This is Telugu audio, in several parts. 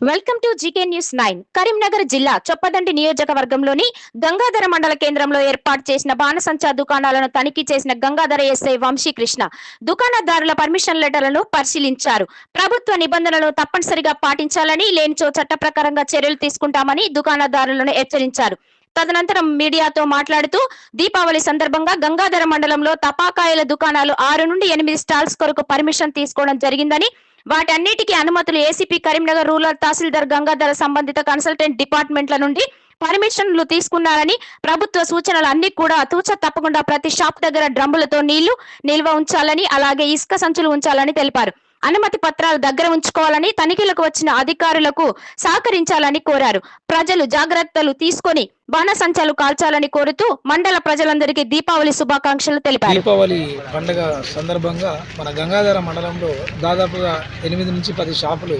Welcome to GK news nine. Karimnagar జిల్లా చొప్పదండి నియోజకవర్గంలోని గంగాధర మండల కేంద్రంలో ఏర్పాటు చేసిన బాణసంచా దుకాణాలను తనిఖీ చేసిన గంగాధర ఎస్ఐ వంశీకృష్ణ దుకాణదారుల పర్మిషన్ లెటర్లను పరిశీలించారు. ప్రభుత్వ నిబంధనలను తప్పనిసరిగా పాటించాలని లేనిచో చట్ట ప్రకారంగా చర్యలు తీసుకుంటామని దుకాణదారులను హెచ్చరించారు. తదనంతరం మీడియాతో మాట్లాడుతూ దీపావళి సందర్భంగా గంగాధర మండలంలో తపాకాయల దుకాణాలు ఆరు నుండి ఎనిమిది స్టాల్స్ కొరకు పర్మిషన్ తీసుకోవడం జరిగిందని వాటన్నిటికీ అనుమతులు ఏసీపీ కరీంనగర్ రూరల్ తహసీల్దార్ గంగాధర సంబంధిత కన్సల్టెంట్ డిపార్ట్మెంట్ల నుండి పర్మిషన్లు తీసుకున్నారని ప్రభుత్వ సూచనలు అన్ని కూడా తూచ తప్పకుండా ప్రతి షాప్ దగ్గర డ్రమ్ములతో నీళ్ళు నిల్వ ఉంచాలని అలాగే ఇసుక సంచులు ఉంచాలని తెలిపారు. అనుమతి పత్రాలు దగ్గర ఉంచుకోవాలని తనిఖీలకు వచ్చిన అధికారులకు సహకరించాలని కోరారు. ప్రజలు జాగ్రత్తలు తీసుకొని బాణసంచాలు కాల్చాలని కోరుతూ మండల ప్రజలందరికీ దీపావళి శుభాకాంక్షలు తెలిపారు. దీపావళి పండుగ సందర్భంగా మన గంగాధర మండలంలో దాదాపుగా ఎనిమిది నుంచి పది షాపులు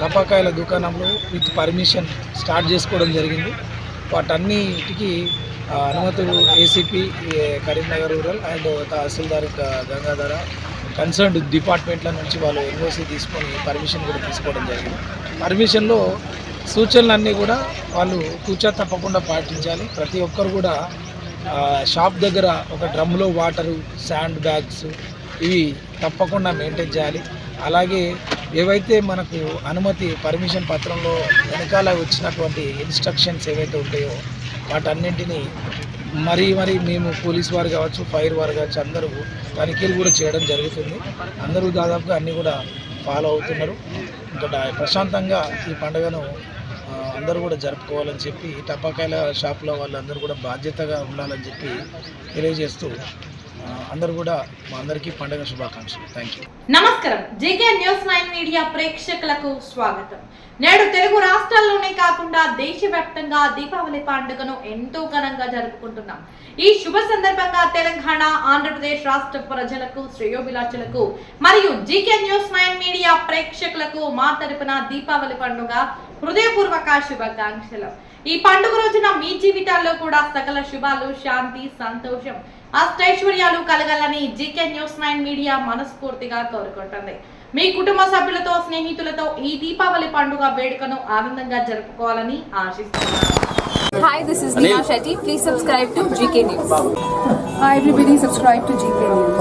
టపాకాయల దుకాణంలో విత్ పర్మిషన్ స్టార్ట్ చేసుకోవడం జరిగింది. వాటన్నిటికీ అనుమతులు ఏసీపీ కరీంనగర్ రూరల్ అండ్ తహసీల్దార్ గంగాధర కన్సర్న్డ్ డిపార్ట్మెంట్ల నుంచి వాళ్ళు ఎన్ఓసీ తీసుకొని పర్మిషన్ కూడా తీసుకోవడం జరిగింది. పర్మిషన్లో సూచనలన్నీ కూడా వాళ్ళు కూర్చో తప్పకుండా పాటించాలి. ప్రతి ఒక్కరు కూడా షాప్ దగ్గర ఒక డ్రమ్లో వాటరు శాండ్ బ్యాగ్స్ ఇవి తప్పకుండా మెయింటైన్ చేయాలి. అలాగే ఏవైతే మనకు అనుమతి పర్మిషన్ పత్రంలో వెనకాల వచ్చినటువంటి ఇన్స్ట్రక్షన్స్ ఏవైతే ఉంటాయో వాటన్నింటినీ మరీ మరి మేము పోలీస్ వారు కావచ్చు ఫైర్ వారు కావచ్చు అందరూ తనిఖీలు కూడా చేయడం జరుగుతుంది. అందరూ దాదాపుగా అన్నీ కూడా ఫాలో అవుతున్నారు. ఇంకా ప్రశాంతంగా ఈ పండుగను అందరూ కూడా జరుపుకోవాలని చెప్పి టపాకాయల షాప్లో వాళ్ళందరూ కూడా బాధ్యతగా ఉండాలని చెప్పి తెలియజేస్తూ అందరు కూడా మా అందరికీ పండుగ శుభాకాంక్షలు. థ్యాంక్ యూ నమస్కారం. జేకే న్యూస్ నైన్ మీడియా ప్రేక్షకులకు స్వాగతం. నేడు తెలుగు రాష్ట్రాల్లోనే కాకుండా దేశవ్యాప్తంగా దీపావళి పండుగను ఎంతో ఘనంగా జరుపుకుంటున్నాం. ఈ శుభ సందర్భంగా తెలంగాణ ఆంధ్రప్రదేశ్ రాష్ట్ర ప్రజలకు శ్రేయోభిలాషులకు మరియు జీకే న్యూస్ నైన్ మీడియా ప్రేక్షకులకు మా తరపున దీపావళి పండుగ హృదయపూర్వక శుభాకాంక్షలు. ఈ పండుగ రోజున మీ జీవితాల్లో కూడా సకల శుభాలు శాంతి సంతోషం అష్టైశ్వర్యాలు కలగాలని జీకే న్యూస్ నైన్ మీడియా మనస్ఫూర్తిగా కోరుకుంటుంది మీ కుటుంబ సభ్యులతో స్నేహితులతో ఈ దీపావళి పండుగ వేడుకను ఆనందంగా జరుపుకోవాలని ఆశిస్తున్నాను Hi, this is Neha Shetty. Please subscribe to GK News. Hi everybody, subscribe to GK News.